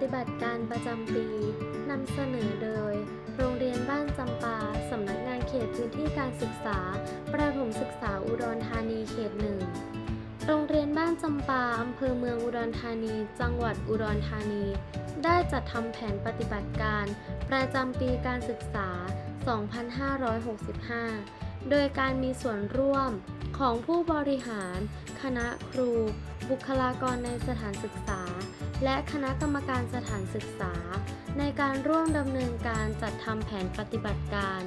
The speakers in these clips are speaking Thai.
ฏิบัติการประจำปีนำเสนอโดย โรงเรียนบ้านจำปา สำนักงานเขตพื้นที่การศึกษา ประถมศึกษาอุดรธานีเขตหนึ่ง โรงเรียนบ้านจำปา อำเภอเมืองอุดรธานี จังหวัดอุดรธานี ได้จัดทำแผนปฏิบัติการ ประจำปีการศึกษา 2565 โดยการมีส่วนร่วมของผู้บริหาร คณะครู บุคลากรในสถานศึกษา และคณะกรรมการสถานศึกษา ในการร่วมดำเนินการจัดทำแผนปฏิบัติการ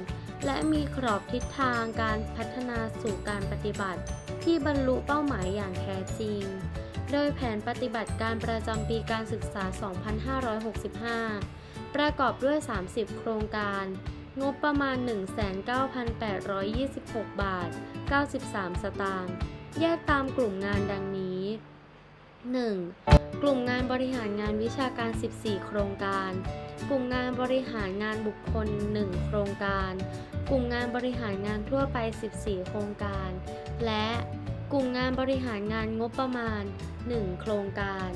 และมีกรอบทิศทางการพัฒนาสู่การปฏิบัติ ที่บรรลุเป้าหมายอย่างแท้จริง โดยแผนปฏิบัติการประจำปีการศึกษา 2565 ประกอบด้วย 30 โครงการงบประมาณ 19,826 บาท 93 สตางค์ แยกตามกลุ่มงานดังนี้ 1. กลุ่มงานบริหารงานวิชาการ 14 โครงการ กลุ่มงานบริหารงานบุคคล 1 โครงการ กลุ่มงานบริหารงานทั่วไป 14 โครงการ และกลุ่มงานบริหารงานงบประมาณ 1 โครงการ